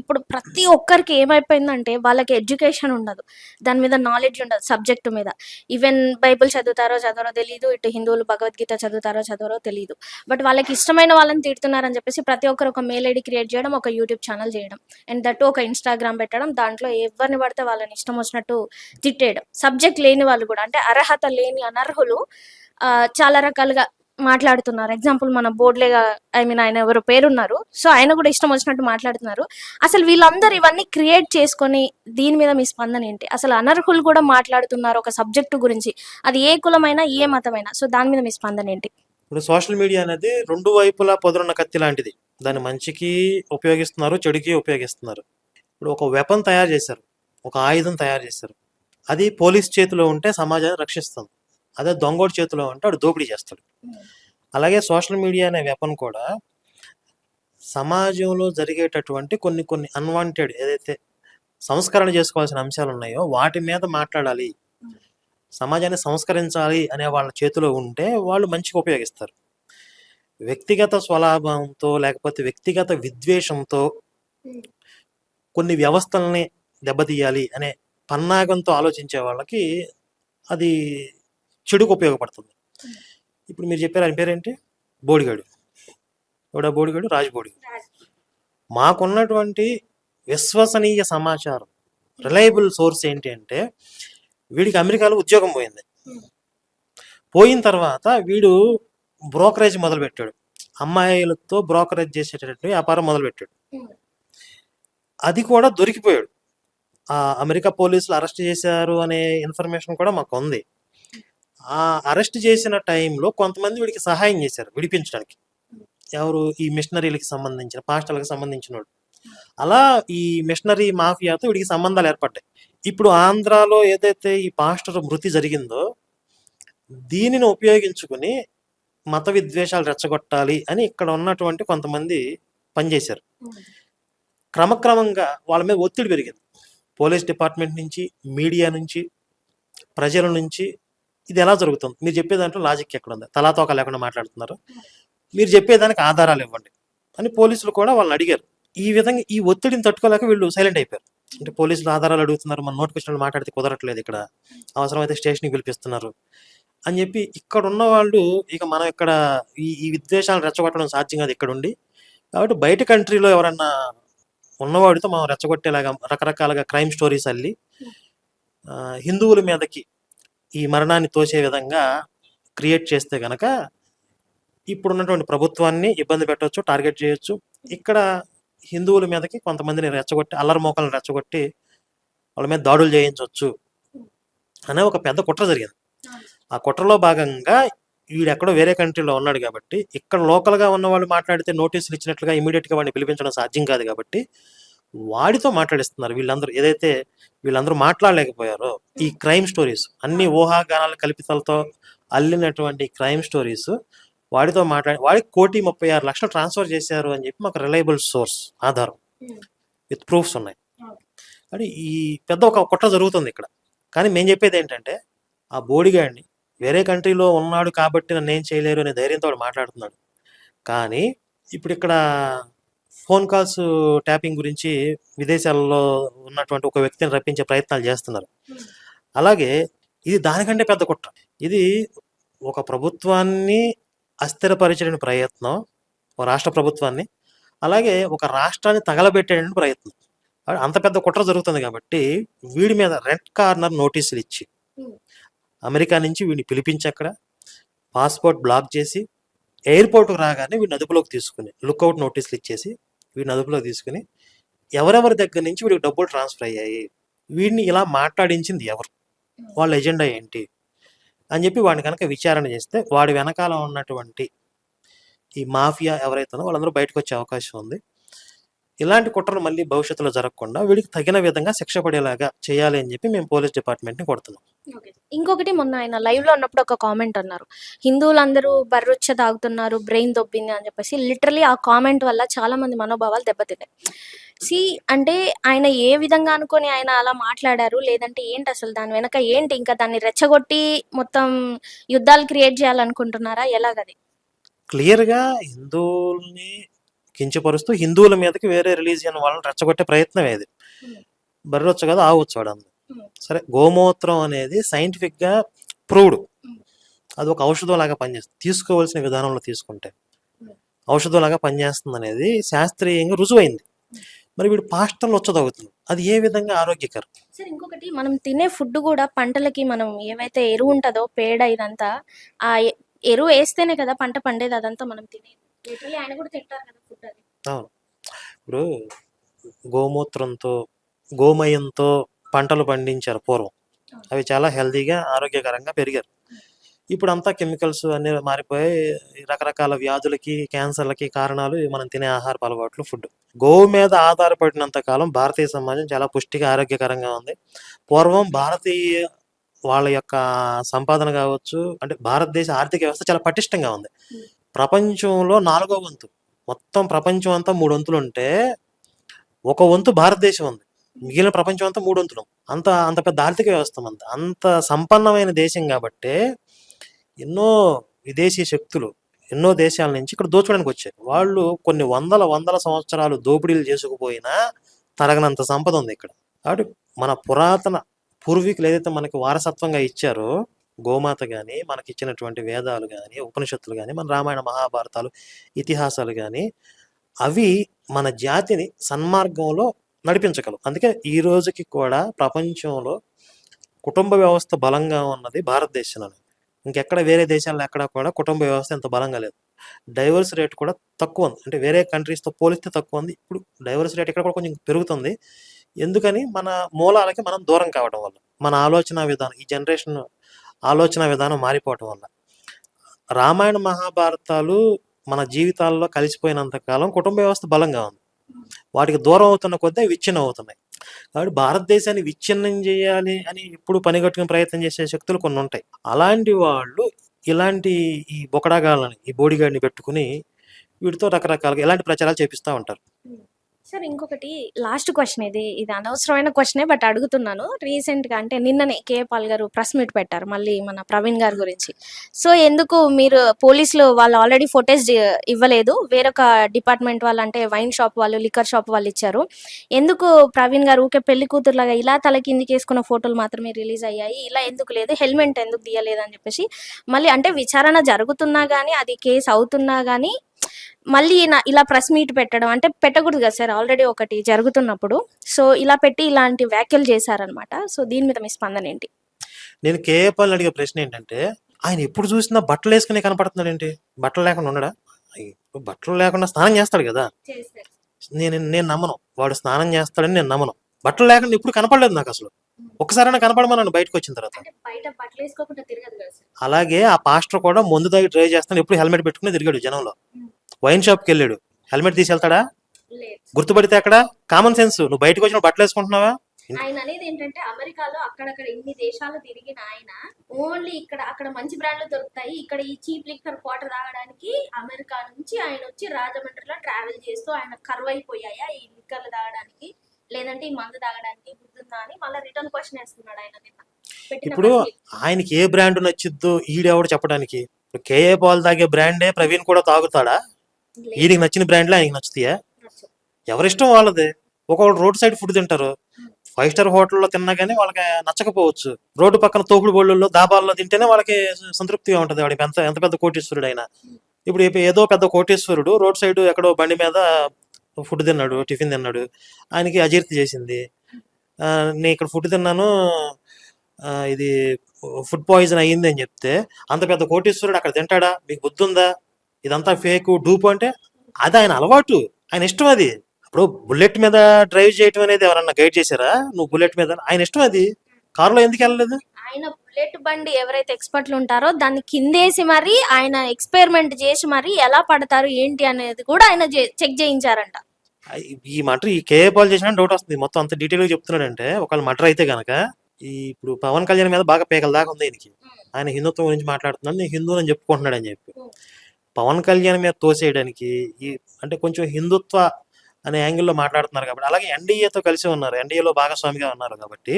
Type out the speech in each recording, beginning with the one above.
ఇప్పుడు ప్రతి ఒక్కరికి ఏమైపోయిందంటే వాళ్ళకి ఎడ్యుకేషన్ ఉండదు. దాని మీద నాలెడ్జ్ ఉండదు సబ్జెక్ట్ మీద. ఈవెన్ బైబిల్ చదువుతారో చదవరో తెలియదు ఇటు హిందువులు భగవద్గీత చదువుతారో చదవరో తెలియదు బట్ వాళ్ళకి ఇష్టమైన వాళ్ళని తిడుతున్నారని చెప్పేసి ప్రతి ఒక్కరు ఒక మెయిల్ ఐడి క్రియేట్ చేయడం ఒక యూట్యూబ్ ఛానల్ చేయడం. అండ్ దట్టు ఒక ఇన్స్టాగ్రామ్ పెట్టడం దాంట్లో ఎవరిని పడితే వాళ్ళని ఇష్టం వచ్చినట్టు తిట్టేయడం. సబ్జెక్ట్ లేని వాళ్ళు కూడా అంటే అర్హత లేని అనర్హులు చాలా రకాలుగా మాట్లాడుతున్నారు. ఎగ్జాంపుల్ మన బోర్డులేగా ఐ మీన్ ఆయన ఎవరు పేరున్నారు. సో ఆయన కూడా ఇష్టం వచ్చినట్టు మాట్లాడుతున్నారు. అసలు వీళ్ళందరూ ఇవన్నీ క్రియేట్ చేసుకొని దీని మీద మీ స్పందన ఏంటి? అసలు అనర్హులు కూడా మాట్లాడుతున్నారు ఒక సబ్జెక్టు గురించి. అది ఏ కులమైనా ఏ మతమైనా. సో దాని మీద మీ స్పందన ఏంటి? ఇప్పుడు సోషల్ మీడియా అనేది రెండు వైపులా పొదరున్న కత్తి లాంటిది. దాన్ని మంచికి ఉపయోగిస్తున్నారు చెడుకి ఉపయోగిస్తున్నారు. ఇప్పుడు ఒక వెపన్ తయారు చేశారు. ఒక ఆయుధం తయారు చేశారు. అది పోలీస్ చేతిలో ఉంటే సమాజాన్ని రక్షిస్తుంది. అదే దొంగోడి చేతిలో ఉంటే వాడు దోపిడీ చేస్తాడు. అలాగే సోషల్ మీడియా అనే వెపన్ కూడా సమాజంలో జరిగేటటువంటి కొన్ని కొన్ని అన్వాంటెడ్ ఏదైతే సంస్కరణ చేసుకోవాల్సిన అంశాలు ఉన్నాయో వాటి మీద మాట్లాడాలి. సమాజాన్ని సంస్కరించాలి అనే వాళ్ళ చేతిలో ఉంటే వాళ్ళు మంచిగా ఉపయోగిస్తారు. వ్యక్తిగత స్వలాభంతో లేకపోతే వ్యక్తిగత విద్వేషంతో కొన్ని వ్యవస్థల్ని దెబ్బతీయాలి అనే పన్నాగంతో ఆలోచించే వాళ్ళకి అది చెడుకు ఉపయోగపడుతుంది. ఇప్పుడు మీరు చెప్పారు ఆయన పేరేంటి? బోడిగాడు. ఎవడా బోడిగాడు? రాజబోడి. మాకున్నటువంటి విశ్వసనీయ సమాచారం రిలయబుల్ సోర్స్ ఏంటి అంటే వీడికి అమెరికాలో ఉద్యోగం పోయింది. పోయిన తర్వాత వీడు బ్రోకరేజ్ మొదలు పెట్టాడు అమ్మాయిలతో బ్రోకరేజ్ చేసేటటువంటి వ్యాపారం మొదలు పెట్టాడు అది కూడా దొరికిపోయాడు. ఆ అమెరికా పోలీసులు అరెస్ట్ చేశారు అనే ఇన్ఫర్మేషన్ కూడా మాకు ఉంది ఆ అరెస్ట్ చేసిన టైంలో కొంతమంది వీడికి సహాయం చేశారు విడిపించడానికి. ఎవరు? ఈ మిషనరీలకు సంబంధించిన పాస్టర్లకు సంబంధించిన వాళ్ళు అలా ఈ మిషనరీ మాఫియాతో వీడికి సంబంధాలు ఏర్పడ్డాయి. ఇప్పుడు ఆంధ్రాలో ఏదైతే ఈ పాస్టర్ మృతి జరిగిందో దీనిని ఉపయోగించుకుని మత విద్వేషాలు రెచ్చగొట్టాలి అని ఇక్కడ ఉన్నటువంటి కొంతమంది పనిచేశారు. క్రమక్రమంగా వాళ్ళ మీద ఒత్తిడి పెరిగింది. పోలీస్ డిపార్ట్మెంట్ నుంచి మీడియా నుంచి ప్రజల నుంచి ఇది ఎలా జరుగుతుంది? మీరు చెప్పే దాంట్లో లాజిక్ ఎక్కడ ఉంది తలాతోక లేకుండా మాట్లాడుతున్నారు. మీరు చెప్పేదానికి ఆధారాలు ఇవ్వండి అని పోలీసులు కూడా వాళ్ళని అడిగారు. ఈ విధంగా ఈ ఒత్తిడిని తట్టుకోలేక వీళ్ళు సైలెంట్ అయిపోయారు. అంటే పోలీసులు ఆధారాలు అడుగుతున్నారు. మన నోటికి మాట్లాడితే కుదరట్లేదు ఇక్కడ. అవసరమైతే స్టేషన్కి పిలిపిస్తున్నారు అని చెప్పి ఇక్కడ ఉన్న వాళ్ళు ఇక మనం ఇక్కడ ఈ ఈ విద్వేషాలను రెచ్చగొట్టడం సాధ్యం కాదు ఇక్కడ ఉండి. కాబట్టి బయట కంట్రీలో ఎవరన్నా ఉన్నవాడితో మనం రెచ్చగొట్టేలాగా రకరకాలుగా క్రైమ్ స్టోరీస్ అల్లి హిందువుల మీదకి ఈ మరణాన్ని తోసే విధంగా క్రియేట్ చేస్తే గనక ఇప్పుడున్నటువంటి ప్రభుత్వాన్ని ఇబ్బంది పెట్టవచ్చు టార్గెట్ చేయొచ్చు. ఇక్కడ హిందువుల మీదకి కొంతమందిని రెచ్చగొట్టి అల్లరి మోకలను రెచ్చగొట్టి వాళ్ళ మీద దాడులు చేయించవచ్చు అనే ఒక పెద్ద కుట్ర జరిగింది. ఆ కుట్రలో భాగంగా వీడెక్కడో వేరే కంట్రీలో ఉన్నాడు కాబట్టి ఇక్కడ లోకల్గా ఉన్న వాళ్ళు మాట్లాడితే నోటీసులు ఇచ్చినట్లుగా ఇమీడియట్గా వాడిని పిలిపించడం సాధ్యం కాదు కాబట్టి వాడితో మాట్లాడిస్తున్నారు వీళ్ళందరూ. ఏదైతే వీళ్ళందరూ మాట్లాడలేకపోయారో ఈ క్రైమ్ స్టోరీస్ అన్ని ఊహాగానాల కల్పితాలతో అల్లినటువంటి క్రైమ్ స్టోరీస్ వాడితో మాట్లాడి వాడికి కోటి ముప్పై ఆరు లక్షలు ట్రాన్స్ఫర్ చేశారు అని చెప్పి మాకు రిలయబుల్ సోర్స్ ఆధారం. విత్ ప్రూఫ్స్ ఉన్నాయి. కానీ ఈ పెద్ద ఒక కుట్ర జరుగుతుంది ఇక్కడ. కానీ మేము చెప్పేది ఏంటంటే ఆ బోడిగాడిని వేరే కంట్రీలో ఉన్నాడు కాబట్టి నన్ను ఏం చేయలేరు అనే ధైర్యంతో వాడు మాట్లాడుతున్నాడు. కానీ ఇప్పుడు ఇక్కడ ఫోన్ కాల్స్ ట్యాపింగ్ గురించి విదేశాల్లో ఉన్నటువంటి ఒక వ్యక్తిని రప్పించే ప్రయత్నాలు చేస్తున్నారు. అలాగే ఇది దానికంటే పెద్ద కుట్ర. ఇది ఒక ప్రభుత్వాన్ని అస్థిరపరిచే ప్రయత్నం ఒక రాష్ట్ర ప్రభుత్వాన్ని అలాగే ఒక రాష్ట్రాన్ని తగలబెట్టేటువంటి ప్రయత్నం. అంత పెద్ద కుట్ర జరుగుతుంది కాబట్టి వీడి మీద రెడ్ కార్నర్ నోటీసులు ఇచ్చి అమెరికా నుంచి వీడిని పిలిపించి అక్కడ పాస్పోర్ట్ బ్లాక్ చేసి ఎయిర్పోర్ట్కు రాగానే వీడిని అదుపులోకి తీసుకుని లుక్అవుట్ నోటీసులు ఇచ్చేసి వీడిని అదుపులోకి తీసుకుని ఎవరెవరి దగ్గర నుంచి వీడికి డబ్బులు ట్రాన్స్ఫర్ అయ్యాయి వీడిని ఇలా మాట్లాడించింది ఎవరు వాళ్ళ ఎజెండా ఏంటి అని చెప్పి వాడిని కనుక విచారణ చేస్తే వాడి వెనకాల ఉన్నటువంటి ఈ మాఫియా ఎవరైతే వాళ్ళందరూ బయటకు వచ్చే అవకాశం ఉంది. ఇలాంటి కుట్రలు మళ్ళీ భవిష్యత్తులో జరగకుండా వీడికి తగిన విధంగా శిక్ష పడేలాగా చేయాలి అని చెప్పి మేము పోలీస్ డిపార్ట్మెంట్ని కొడుతున్నాం ఇంకొకటి మొన్న ఆయన లైవ్లో ఉన్నప్పుడు ఒక కామెంట్ అన్నారు. హిందువులందరూ బర్రుచ్చ తాగుతున్నారు బ్రెయిన్ దొబ్బింది అని చెప్పేసి లిటరలీ ఆ కామెంట్ వల్ల చాలా మంది మనోభావాలు దెబ్బతిన్నాయి. సి అంటే ఆయన ఏ విధంగా అనుకొని ఆయన అలా మాట్లాడారు? లేదంటే ఏంటి అసలు దాని వెనక ఏంటి? ఇంకా దాన్ని రెచ్చగొట్టి మొత్తం యుద్ధాలు క్రియేట్ చేయాలనుకుంటున్నారా? ఎలాగది? క్లియర్గా హిందువుల్ని కించపరుస్తూ హిందువుల మీదకి వేరే రిలీజియన్ వాళ్ళని రెచ్చగొట్టే ప్రయత్నం ఏది బర్రొచ్చు కదా ఆవచ్చు వాడు సరే గోమూత్రం అనేది సైంటిఫిక్గా ప్రూవ్డ్ అది ఒక ఔషధం లాగా పనిచేస్తుంది. తీసుకోవాల్సిన విధానంలో తీసుకుంటే. ఔషధం లాగా పనిచేస్తుంది అనేది శాస్త్రీయంగా రుజువైంది. మరి వీడు పాస్టర్లు వచ్చదవుతుంది అది ఏ విధంగా ఆరోగ్యకరం? సార్ ఇంకొకటి మనం తినే ఫుడ్ కూడా పంటలకి మనం ఏవైతే ఎరువు ఉంటుందో పేడ ఇదంతా ఆ ఎరువు వేస్తేనే కదా పంట పండేది అదంతా మనం తినేది. అవును. ఇప్పుడు గోమూత్రంతో గోమయంతో పంటలు పండించారు పూర్వం. అవి చాలా హెల్తీగా ఆరోగ్యకరంగా పెరిగారు. ఇప్పుడు అంతా కెమికల్స్ అన్ని మారిపోయి రకరకాల వ్యాధులకి క్యాన్సర్లకి కారణాలు మనం తినే ఆహారపు అలవాట్లు ఫుడ్. గోవు మీద ఆధారపడినంత కాలం భారతీయ సమాజం చాలా పుష్టిగా ఆరోగ్యకరంగా ఉంది. పూర్వం భారతీయ వాళ్ళ యొక్క సంపాదన కావచ్చు అంటే భారతదేశ ఆర్థిక వ్యవస్థ చాలా పటిష్టంగా ఉంది. ప్రపంచంలో నాలుగో వంతు. మొత్తం ప్రపంచం అంతా మూడు వంతులు ఉంటే ఒక వంతు భారతదేశం ఉంది. మిగిలిన ప్రపంచం అంతా మూడు వంతులు. అంత అంత పెద్ద ఆర్థిక వ్యవస్థ అంత అంత సంపన్నమైన దేశం కాబట్టి ఎన్నో విదేశీ శక్తులు ఎన్నో దేశాల నుంచి ఇక్కడ దోచుకోవడానికి వచ్చారు. వాళ్ళు కొన్ని వందల వందల సంవత్సరాలు దోపిడీలు చేసుకుపోయినా తరగనంత సంపద ఉంది ఇక్కడ. కాబట్టి మన పురాతన పూర్వీకులు ఏదైతే మనకి వారసత్వంగా ఇచ్చారో గోమాత కానీ మనకి ఇచ్చినటువంటి వేదాలు కానీ ఉపనిషత్తులు కానీ మన రామాయణ మహాభారతాలు ఇతిహాసాలు కానీ అవి మన జాతిని సన్మార్గంలో నడిపించగలవు. అందుకే ఈ రోజుకి కూడా ప్రపంచంలో కుటుంబ వ్యవస్థ బలంగా ఉన్నది భారతదేశంలో ఇంకెక్కడ వేరే దేశాల్లో ఎక్కడ కూడా కుటుంబ వ్యవస్థ ఎంత బలంగా లేదు. డైవర్స్ రేట్ కూడా తక్కువ ఉంది. అంటే వేరే కంట్రీస్తో పోలిస్తే తక్కువ ఉంది. ఇప్పుడు డైవర్స్ రేట్ ఇక్కడ కూడా కొంచెం పెరుగుతుంది. ఎందుకని మన మూలాలకి మనం దూరం కావడం వల్ల మన ఆలోచన విధానం ఈ జనరేషన్ ఆలోచన విధానం మారిపోవటం వల్ల. రామాయణ మహాభారతాలు మన జీవితాల్లో కలిసిపోయినంత కాలం కుటుంబ వ్యవస్థ బలంగా ఉంది. వాటికి దూరం అవుతున్న కొద్దీ విచ్ఛిన్నం అవుతున్నాయి. కాబట్టి భారతదేశాన్ని విచ్ఛిన్నం చేయాలి అని ఇప్పుడు పనిగట్టుకుని ప్రయత్నం చేసే శక్తులు కొన్ని ఉంటాయి. అలాంటి వాళ్ళు ఇలాంటి ఈ బొకడాగాళ్ళని ఈ బోడిగాడిని పెట్టుకుని వీటితో రకరకాలుగా ఇలాంటి ప్రచారాలు చేపిస్తూ ఉంటారు. సార్ ఇంకొకటి లాస్ట్ క్వశ్చన్ ఇది. ఇది అనవసరమైన క్వశ్చనే బట్ అడుగుతున్నాను. రీసెంట్గా అంటే నిన్ననే కే పాల్ గారు ప్రెస్ మీట్ పెట్టారు మళ్ళీ మన ప్రవీణ్ గారి గురించి. సో ఎందుకు మీరు పోలీసులు వాళ్ళు ఆల్రెడీ ఫొటేజ్ ఇవ్వలేదు. వేరొక డిపార్ట్మెంట్ వాళ్ళు అంటే వైన్ షాప్ వాళ్ళు లిక్కర్ షాప్ వాళ్ళు ఇచ్చారు. ఎందుకు ప్రవీణ్ గారు ఊకే పెళ్ళి కూతురులాగా ఇలా తల కిందికి వేసుకున్న ఫోటోలు మాత్రమే రిలీజ్ అయ్యాయి? ఇలా ఎందుకు లేదు? హెల్మెట్ ఎందుకు తీయలేదు అని చెప్పేసి మళ్ళీ అంటే విచారణ జరుగుతున్నా కానీ అది కేసు అవుతున్నా కానీ మళ్ళీ ఇలా ప్రెస్ మీట్ పెట్టడం అంటే పెట్టకూడదు కదా సార్ ఆల్రెడీ ఒకటి జరుగుతున్నప్పుడు. సో ఇలా పెట్టి ఇలాంటి వ్యాఖ్యలు చేశారనమాట సో దీని మీద మీ స్పందన ఏంటి? నేను కేఏపాల్ని అడిగే ప్రశ్న ఏంటంటే ఆయన ఎప్పుడు చూసినా బట్టలు వేసుకుని కనపడుతున్నాడు ఏంటి? బట్టలు లేకుండా ఉండడా? ఇప్పుడు బట్టలు లేకుండా స్నానం చేస్తాడు కదా. నేను నేను నమ్మను. వాడు స్నానం చేస్తాడని నేను నమ్మను. బట్టలు లేకుండా ఎప్పుడు కనపడలేదు నాకు అసలు. ఒక్కసారైనా కనపడమన్నాను బయటకు వచ్చిన తర్వాత. అంటే బయట బట్టలు వేసుకోకుండా తిరగదు కదా సార్. అలాగే ఆ పాస్టర్ కూడా ముందు దాగి డ్రైవ్ చేస్తాను. ఎప్పుడు హెల్మెట్ పెట్టుకుని తిరిగాడు జనంలో. వైన్ షాప్కి వెళ్ళాడు. హెల్మెట్ తీసి వెళ్తాడా లేదు. గుర్తుపడితే అక్కడ కామన్ సెన్స్. నువ్వు బయటకు వచ్చిన బట్టలు వేసుకుంటున్నావా? ఆయన అనేది ఏంటంటే అమెరికాలో అక్కడక్కడ ఇన్ని దేశాలు తిరిగిన ఆయన ఓన్లీ ఇక్కడ అక్కడ మంచి బ్రాండ్లు దొరుకుతాయి. ఇక్కడ ఈ చీప్ లిక్కర్ వాటర్ తాగడానికి అమెరికా నుంచి ఆయన వచ్చి రాజమండ్రిలో ట్రావెల్ చేస్తూ ఆయన కరువు అయిపోయాయా ఈ లిక్కర్లు తాగడానికి? లేదంటే ఈ మందు తాగడానికి గుర్తుందా అని మళ్ళీ రిటర్న్ క్వశ్చన్ వేస్తున్నాడు ఆయన నిన్న. ఇప్పుడు. ఆయనకి ఏ బ్రాండ్ నచ్చిద్దో ఈడెవడు చెప్పడానికి? కేఏ పాల్ తాగే బ్రాండే ప్రవీణ్ కూడా తాగుతాడా? ఈడికి నచ్చిన బ్రాండ్లే ఆయనకి నచ్చుతాయా. ఎవరిష్టం వాళ్ళది. ఒకళ్ళు రోడ్ సైడ్ ఫుడ్ తింటారు. ఫైవ్ స్టార్ హోటల్లో తిన్నా కానీ వాళ్ళకి నచ్చకపోవచ్చు. రోడ్డు పక్కన తోపుడు బోళ్ళల్లో దాబాల్లో తింటేనే వాళ్ళకి సంతృప్తిగా ఉంటది వాడికి. ఎంత ఎంత పెద్ద కోటీశ్వరుడు అయినా ఇప్పుడు ఏదో పెద్ద కోటీశ్వరుడు రోడ్ సైడ్ ఎక్కడో బండి మీద ఫుడ్ తిన్నాడు టిఫిన్ తిన్నాడు. ఆయనకి అజీర్తి చేసింది. ఆ, నేను ఇక్కడ ఫుడ్ తిన్నాను. ఇది ఫుడ్ పాయిజన్ అయ్యింది అని చెప్తే అంత పెద్ద కోటీశ్వరుడు అక్కడ తింటాడా? మీకు బుద్ధి ఉందా ఇదంతా ఫేక్ డూపు అంటే అది ఆయన అలవాటు. ఆయన ఇష్టం అది. ఇప్పుడు బుల్లెట్ మీద డ్రైవ్ చేయటం అనేది ఎవరన్నా గైడ్ చేశారా? నువ్వు బుల్లెట్ మీద ఆయన ఇష్టం అది. కారులో ఎందుకు వెళ్ళలేదు? ఆయన బుల్లెట్ బండి ఎవరైతే ఎక్స్పర్ట్లు ఉంటారో దాన్ని కిందేసి మరి ఆయన ఎక్స్పెరిమెంట్ చేసి మరి ఎలా పడతారు ఏంటి అనేది కూడా ఆయన చెక్ చేయించారంట. ఈ మటర్ ఈ కేఏ పాల్ చేసిన డౌట్ వస్తుంది. మొత్తం అంత డీటెయిల్గా చెప్తున్నాడంటే ఒకవేళ మటర్ అయితే గనక ఈ ఇప్పుడు పవన్ కళ్యాణ్ మీద బాగా పేకల దాకా ఉంది ఈయనకి. ఆయన హిందుత్వం గురించి మాట్లాడుతున్నాడు. నేను హిందువు అని చెప్పుకుంటున్నాడు అని చెప్పి. పవన్ కళ్యాణ్ మీద తోసేయడానికి ఈ అంటే కొంచెం హిందుత్వ అనే యాంగిల్లో మాట్లాడుతున్నారు కాబట్టి అలాగే ఎన్డీఏతో కలిసి ఉన్నారు. ఎన్డీఏలో భాగస్వామిగా ఉన్నారు కాబట్టి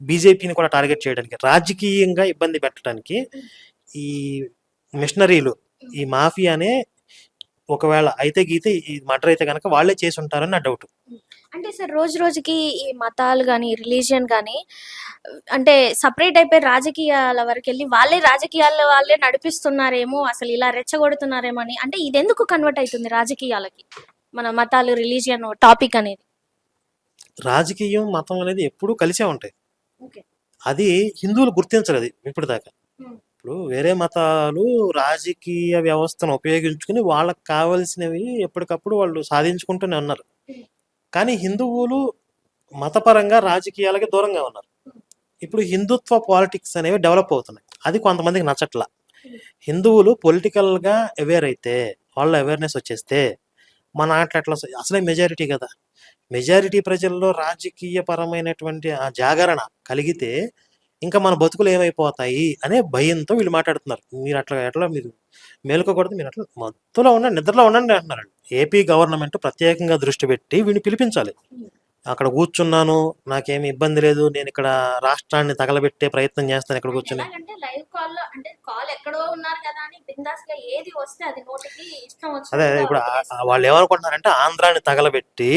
బీజేపీని కూడా టార్గెట్ చేయడానికి రాజకీయంగా ఇబ్బంది పెట్టడానికి ఈ మిషనరీలు ఈ మాఫియానే ఒకవేళ అయితే గీతే ఈ మర్డర్ అయితే కనుక వాళ్ళే చేసి ఉంటారని నా డౌట్. అంటే సార్ రోజు రోజుకి ఈ మతాలు కానీ రిలీజియన్ కానీ అంటే సపరేట్ అయిపోయి రాజకీయాల వరకు వెళ్ళి వాళ్ళే రాజకీయాల వాళ్ళే నడిపిస్తున్నారేమో అసలు ఇలా రెచ్చగొడుతున్నారేమో అని అంటే ఇది ఎందుకు కన్వర్ట్ అవుతుంది రాజకీయాలకి? మన మతాలు రిలీజియన్ టాపిక్ అనేది. రాజకీయం మతం అనేది ఎప్పుడూ కలిసే ఉంటాయి. ఓకే. అది హిందువులు గుర్తించలేదు ఇప్పటిదాకా. Hmm. ఇప్పుడు వేరే మతాలు రాజకీయ వ్యవస్థను ఉపయోగించుకుని వాళ్ళకి కావలసినవి ఎప్పటికప్పుడు వాళ్ళు సాధించుకుంటూనే ఉన్నారు. కానీ హిందువులు మతపరంగా రాజకీయాలకి దూరంగా ఉన్నారు. ఇప్పుడు హిందుత్వ పాలిటిక్స్ అనేవి డెవలప్ అవుతున్నాయి. అది కొంతమందికి నచ్చట్లా. హిందువులు పొలిటికల్గా అవేర్ అయితే వాళ్ళ అవేర్నెస్ వచ్చేస్తే మన ఆటలు అసలే మెజారిటీ కదా. మెజారిటీ ప్రజల్లో రాజకీయ పరమైనటువంటి ఆ జాగరణ కలిగితే ఇంకా మన బతుకులు ఏమైపోతాయి అనే భయంతో వీళ్ళు మాట్లాడుతున్నారు. మీరు అట్లా ఎట్లా మీరు మేలుకోకూడదు మీరు అట్లా మత్తులో ఉండండి నిద్రలో ఉండండి అంటున్నారండి ఏపీ గవర్నమెంట్ ప్రత్యేకంగా దృష్టి పెట్టి వీడిని పిలిపించాలి. అక్కడ కూర్చున్నాను నాకేమి ఇబ్బంది లేదు నేను ఇక్కడ రాష్ట్రాన్ని తగలబెట్టే ప్రయత్నం చేస్తాను ఇక్కడ కూర్చుని. అది ఇప్పుడు వాళ్ళు ఏమనుకుంటున్నారంటే ఆంధ్రాని తగలబెట్టి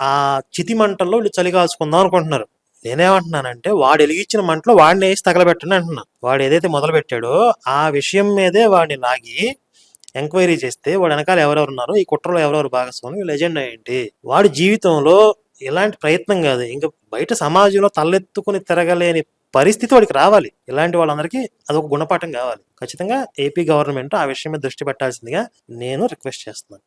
ఆ. చితి మంటల్లో వీళ్ళు చలి కాల్చుకుందాం అనుకుంటున్నారు. నేనేమంటున్నానంటే వాడు వెలిగించిన మంటలో వాడిని వేసి తగలబెట్టండి అంటున్నాను వాడు ఏదైతే మొదలు పెట్టాడో ఆ విషయం మీదే వాడిని లాగి ఎంక్వైరీ చేస్తే వాడు వెనకాల ఎవరెవరు ఉన్నారో ఈ కుట్రలో ఎవరెవరు భాగస్వామి లెజెండ్ ఏంటి? వాడి జీవితంలో ఇలాంటి ప్రయత్నం కాదు. ఇంకా బయట సమాజంలో తలెత్తుకుని తిరగలేని పరిస్థితి వాడికి రావాలి. ఇలాంటి వాళ్ళందరికీ అదొక గుణపాఠం కావాలి. ఖచ్చితంగా ఏపీ గవర్నమెంట్ ఆ విషయం మీద దృష్టి పెట్టాల్సిందిగా నేను రిక్వెస్ట్ చేస్తున్నాను.